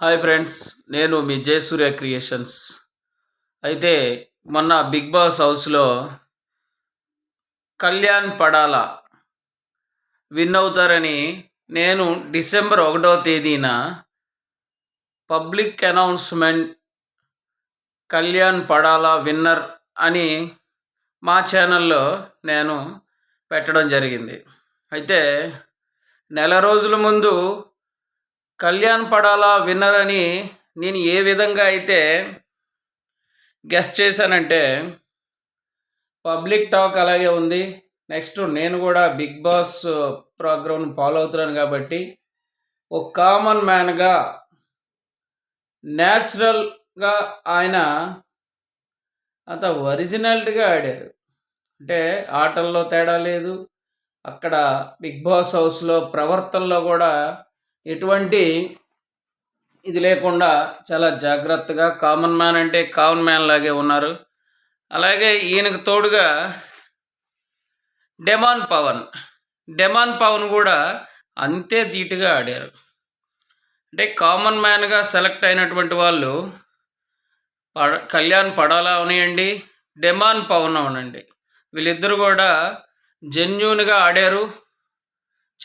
Hi friends నేను మీ Jayasurya creations. అయితే మొన్న బిగ్ బాస్ హౌస్లో కళ్యాణ్ పడాల విన్ అవుతారని నేను డిసెంబర్ ఒకటో తేదీన public announcement Kalyan Padala winner అని మా ఛానల్లో నేను పెట్టడం జరిగింది. అయితే నెల రోజుల ముందు కళ్యాణ్ పడాలా విన్నర్ అని నేను ఏ విధంగా అయితే గెస్ట్ చేశానంటే పబ్లిక్ టాక్ అలాగే ఉంది. నెక్స్ట్ నేను కూడా బిగ్ బాస్ ప్రోగ్రామ్ని ఫాలో అవుతున్నాను కాబట్టి ఒక కామన్ మ్యాన్గా న్యాచురల్గా ఆయన అంత ఒరిజినాలిటీగా ఆడారు. అంటే ఆటల్లో తేడా లేదు. అక్కడ బిగ్ బాస్ హౌస్లో ప్రవర్తనలో కూడా ఎటువంటి ఇది లేకుండా చాలా జాగ్రత్తగా కామన్ మ్యాన్ అంటే కామన్ మ్యాన్ లాగే ఉన్నారు. అలాగే ఈయనకు తోడుగా డెమాన్ పవన్ డెమాన్ పవన్ కూడా అంతే ధీటుగా ఆడారు. అంటే కామన్ మ్యాన్గా సెలెక్ట్ అయినటువంటి వాళ్ళు పడ కళ్యాణ్ పడాలా అవనియండి డెమాన్ పవన్ అవునండి. వీళ్ళిద్దరు కూడా జెన్యున్గా ఆడారు.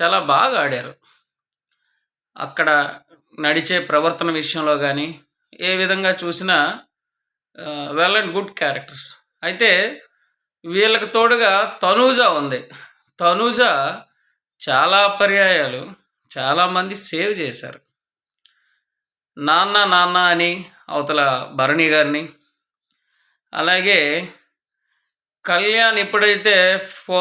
చాలా బాగా ఆడారు. అక్కడ నడిచే ప్రవర్తన విషయంలో కానీ ఏ విధంగా చూసినా వెల్ అండ్ గుడ్ క్యారెక్టర్స్ అయితే వీళ్ళకి తోడుగా తనూజ ఉంది. తనూజ చాలా పర్యాయాలు చాలామంది సేవ్ చేశారు. నాన్న నాన్న అని అవతల భరణి గారిని అలాగే కళ్యాణ్ ఎప్పుడైతే ఫో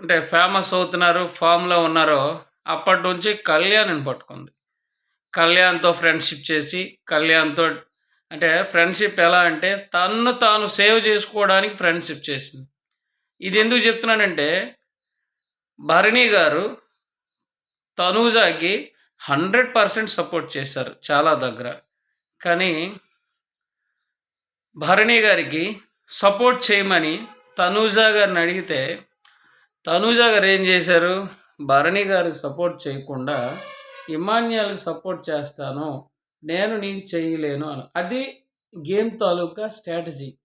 అంటే ఫేమస్ అవుతున్నారు ఫామ్లో ఉన్నారో అప్పటి నుంచి కళ్యాణ్ని పట్టుకుంది. కళ్యాణ్తో ఫ్రెండ్షిప్ చేసి కళ్యాణ్తో అంటే ఫ్రెండ్షిప్ ఎలా అంటే తన్ను తాను సేవ్ చేసుకోవడానికి ఫ్రెండ్షిప్ చేసింది. ఇది ఎందుకు చెప్తున్నానంటే Bharani garu తనూజాకి hundred percent support చేశారు చాలా దగ్గర. కానీ భరణి గారికి సపోర్ట్ చేయమని తనూజా గారిని అడిగితే తనూజా గారు ఏం చేశారు? భరణి గారికి సపోర్ట్ చేయకుండా ఇమాన్యాలకు సపోర్ట్ చేస్తాను నేను నీకు చేయలేను అని. అది గేమ్ తాలూకా స్ట్రాటజీ.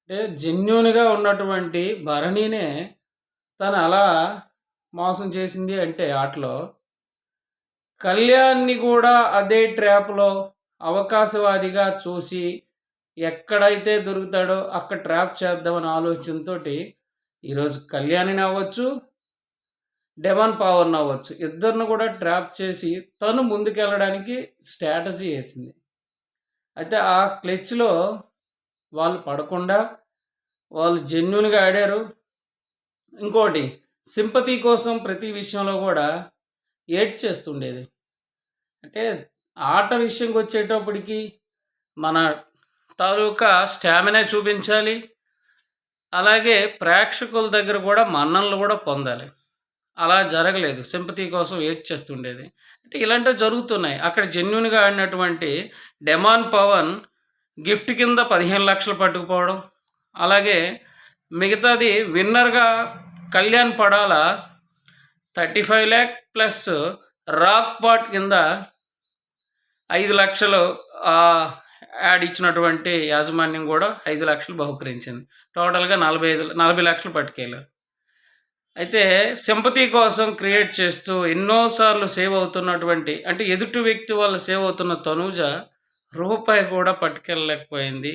అంటే జెన్యున్గా ఉన్నటువంటి భరణినే తను అలా మోసం చేసింది అంటే ఆటలో కళ్యాణ్ని కూడా అదే ట్రాప్లో అవకాశవాదిగా చూసి ఎక్కడైతే దొరుకుతాడో అక్కడ ట్రాప్ చేద్దామని ఆలోచనతో ఈరోజు కళ్యాణిని అవ్వచ్చు డెమాన్ పవర్ని అవ్వచ్చు ఇద్దరిని కూడా ట్రాప్ చేసి తను ముందుకెళ్ళడానికి స్ట్రాటజీ వేసింది. అయితే ఆ క్లెచ్లో వాళ్ళు పడకుండా వాళ్ళు జెన్యున్గా ఆడారు. ఇంకోటి సింపతి కోసం ప్రతి విషయంలో కూడా ఏడ్ చేస్తుండేది. అంటే ఆట విషయంకి వచ్చేటప్పటికి మన తాలూకా స్టామినా చూపించాలి. అలాగే ప్రేక్షకుల దగ్గర కూడా మన్ననలు కూడా పొందాలి. అలా జరగలేదు. సింపతి కోసం వెయిట్ చేస్తుండేది. అంటే ఇలాంటివి జరుగుతున్నాయి. అక్కడ జెన్యున్గా ఆడినటువంటి డెమాన్ పవన్ గిఫ్ట్ కింద పదిహేను లక్షలు పట్టుకుపోవడం అలాగే మిగతాది విన్నర్గా Kalyan Padala thirty five lakh plus rock పాట్ కింద ఐదు లక్షలు యాడ్ ఇచ్చినటువంటి యాజమాన్యం కూడా ఐదు లక్షలు బహుకరించింది. టోటల్గా నలభై ఐదు నలభై లక్షలు పట్టుకెళ్ళారు. అయితే సింపతి కోసం క్రియేట్ చేస్తూ ఎన్నోసార్లు సేవ్ అవుతున్నటువంటి అంటే ఎదుటి వ్యక్తి వల్ల సేవ్ అవుతున్న తనూజ రూపాయి కూడా పట్టుకెళ్ళలేకపోయింది.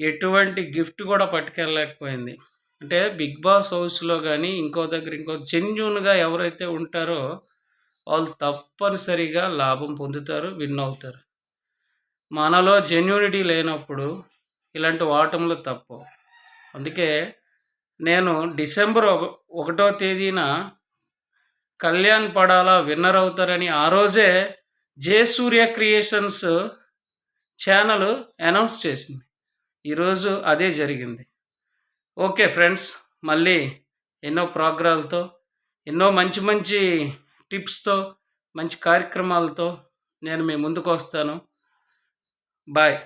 ఎటువంటి గిఫ్ట్ కూడా పట్టుకెళ్ళలేకపోయింది. అంటే బిగ్ బాస్ హౌస్లో కానీ ఇంకో దగ్గర ఇంకో జెన్యున్గా ఎవరైతే ఉంటారో వాళ్ళు తప్పనిసరిగా లాభం పొందుతారు విన్ అవుతారు. మనలో జెన్యూనిటీ లేనప్పుడు ఇలాంటి వాటంలో తప్పు. అందుకే నేను డిసెంబర్ ఒక ఒకటో తేదీన కళ్యాణ్ పడాలా విన్నర్ అవుతారని ఆ రోజే జయసూర్య క్రియేషన్స్ ఛానల్ అనౌన్స్ చేసింది. ఈరోజు అదే జరిగింది. ఓకే ఫ్రెండ్స్ మళ్ళీ ఎన్నో ప్రోగ్రాలతో ఎన్నో మంచి మంచి టిప్స్తో మంచి కార్యక్రమాలతో నేను మీ ముందుకు వస్తాను. బాయ్.